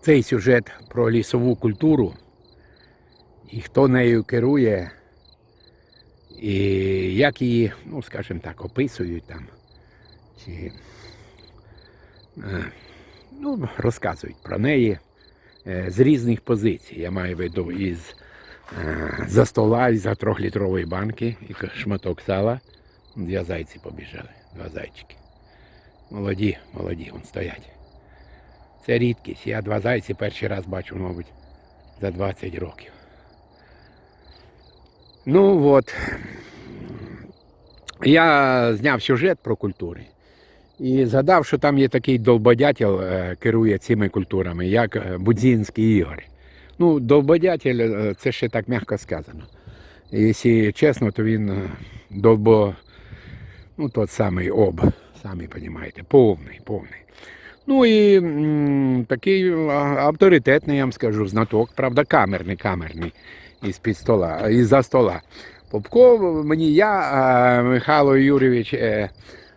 цей сюжет про лісову культуру і хто нею керує, і як її, ну скажімо так, описують там. Чи, е, ну, розказують про неї е, з різних позицій. Я маю в виду із е, за стола, із за трьохлітрової банки, і шматок сала. Два зайці побіжали, два зайчики. Молоді, молоді, вон стоять. Це рідкість. Я два зайці перший раз бачу, мабуть, за 20 років. Ну от. Я зняв сюжет про культури і згадав, що там є такий долбодятел, е, керує цими культурами, як е, Будзінський Ігор. Ну, долбодятель е, це ще так м'яко сказано. Якщо чесно, то він долбо, ну, тот самий об, самі розумієте, повний, повний. Ну і такий авторитетний, я вам скажу, знаток, правда, камерний, камерний, із-під стола, із-за стола. Попко мені я, Михайло Юрійович, е,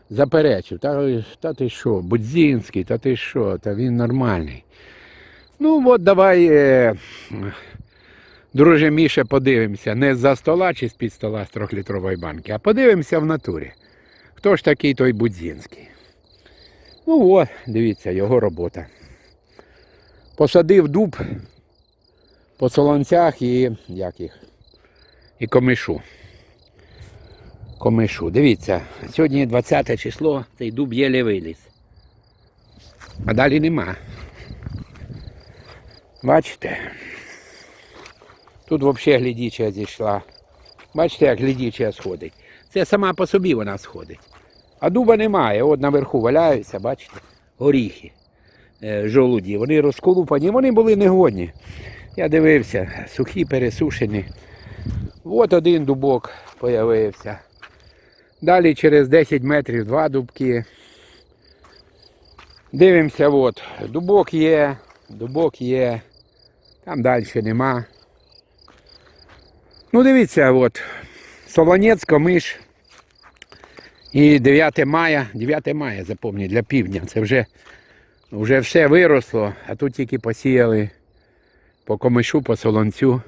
заперечив. Та, та ти що, Будзінський, та ти що, та він нормальний. Ну от давай, е, друже Міша, подивимося, не з-за стола чи з-під стола з трьохлітрової банки, а подивимося в натурі. Хто ж такий той Будзінський? Ну от, дивіться, його робота. Посадив дуб по солонцях і як їх? І комишу. Комишу. Дивіться, сьогодні 20 число, цей дуб єле виліз. А далі нема. Бачите? Тут взагалі глядіча зійшла. Бачите, як глядіча сходить. Це сама по собі вона сходить. А дуба немає. От наверху валяються, бачите, горіхи, е, жолуді. Вони розколупані, вони були негодні. Я дивився, сухі, пересушені. От один дубок появився. Далі через 10 метрів два дубки. Дивимося, от, дубок є, дубок є, там далі нема. Ну, дивіться, от, Солонець, Комиш. І 9 мая, 9 мая, запам'ятаю, для півдня. Це вже, вже все виросло, а тут тільки посіяли по комишу, по солонцю,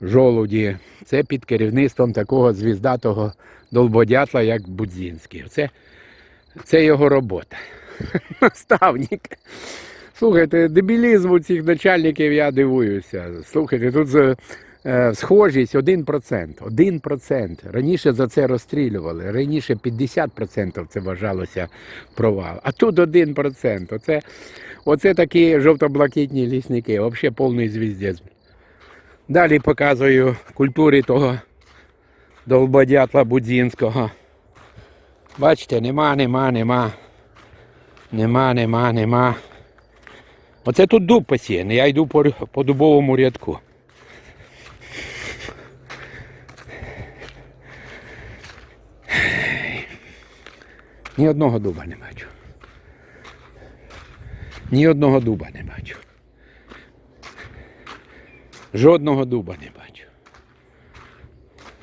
жолуді. Це під керівництвом такого звіздатого долбодятла, як Будзінський. Це, це його робота. Наставник. Слухайте, дебілізму цих начальників я дивуюся. Слухайте, тут е, схожість 1%. 1%. Раніше за це розстрілювали. Раніше 50% це вважалося провал. А тут 1%. Оце, оце такі жовто-блакитні лісники. Взагалі повний звіздець. Далі показую культури того долбодятла Будзінського. Бачите, нема, нема, нема. Нема, нема, нема. Оце тут дуб посіяний, я йду по, по дубовому рядку. Ні одного дуба не бачу. Ні одного дуба не бачу. Жодного дуба не бачу.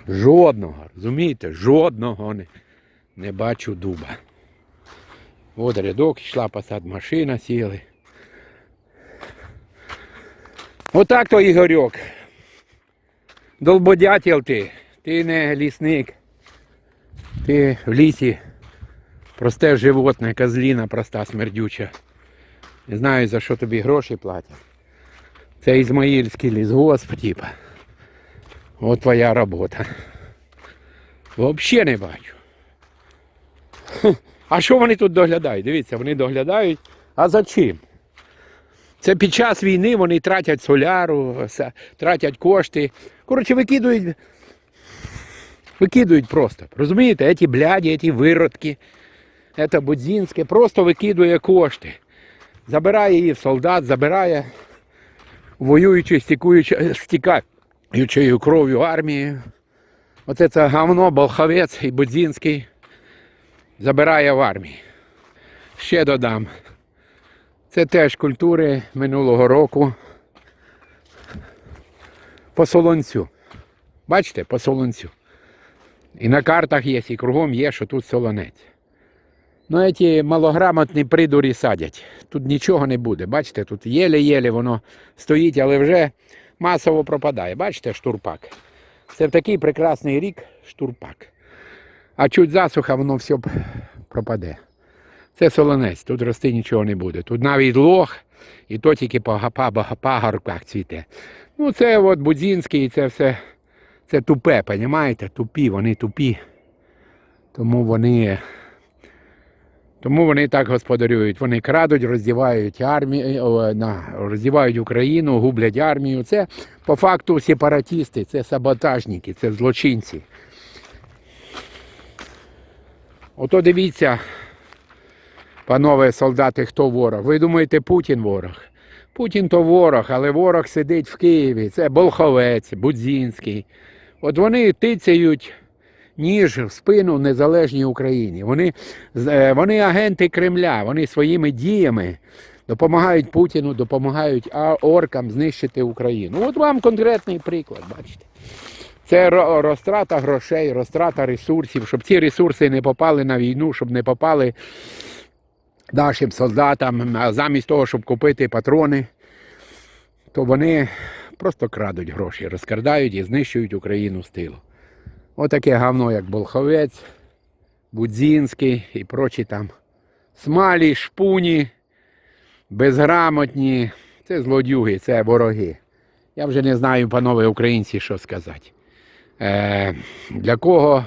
Жодного, розумієте? Жодного не, не бачу дуба. От рядок, йшла посад машина, сіли. Отак то Ігорьок. Долбодятел ти. Ти не лісник. Ти в лісі просте животне, козліна проста, смердюча. Не знаю, за що тобі гроші платять. Це Ізмаїльський лісгосп, типа. От твоя робота. Взагалі не бачу. А що вони тут доглядають? Дивіться, вони доглядають. А за чим? Це під час війни вони тратять соляру, тратять кошти. Коротше, викидують. Викидують просто. Розумієте, ці бляді, ці виродки, це Будзінське, просто викидує кошти. Забирає її в солдат, забирає воюючи, стікуючи, стікаючою кров'ю армії. Оце це говно, Болховець і Будзінський забирає в армії. Ще додам. Це теж культури минулого року. По солонцю. Бачите, по солонцю. І на картах є, і кругом є, що тут солонець. Ну, ці малограмотні придурі садять. Тут нічого не буде. Бачите, тут єле-єле воно стоїть, але вже масово пропадає. Бачите, штурпак. Це в такий прекрасний рік штурпак. А чуть засуха, воно все пропаде. Це солонець, тут рости нічого не буде. Тут навіть лох, і то тільки по га- па- цвіте. Ну, це от Будзінський, це все це тупе, понімаєте? Тупі, вони тупі. Тому вони. Тому вони так господарюють. Вони крадуть, роздівають армію, роздівають Україну, гублять армію. Це по факту сепаратісти, це саботажники, це злочинці. Ото дивіться, панове солдати, хто ворог. Ви думаєте, Путін ворог? Путін то ворог, але ворог сидить в Києві. Це Болховець, Будзінський. От вони тицяють ніж в спину незалежній Україні. Вони, е, вони агенти Кремля, вони своїми діями допомагають Путіну, допомагають оркам знищити Україну. От вам конкретний приклад, бачите. Це розтрата грошей, розтрата ресурсів, щоб ці ресурси не попали на війну, щоб не попали нашим солдатам, замість того, щоб купити патрони, то вони просто крадуть гроші, розкрадають і знищують Україну з тилу. Отаке гавно, як Болховець, Будзінський і прочі там. Смалі, шпуні, безграмотні. Це злодюги, це вороги. Я вже не знаю, панове українці, що сказати. Е, для кого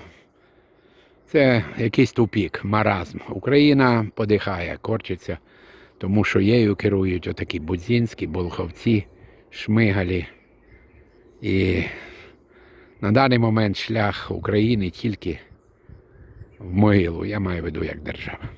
це якийсь тупік, маразм. Україна подихає, корчиться, тому що нею керують отакі будзінські, болховці, шмигалі. І на даний момент шлях України тільки в могилу, я маю в виду як держава.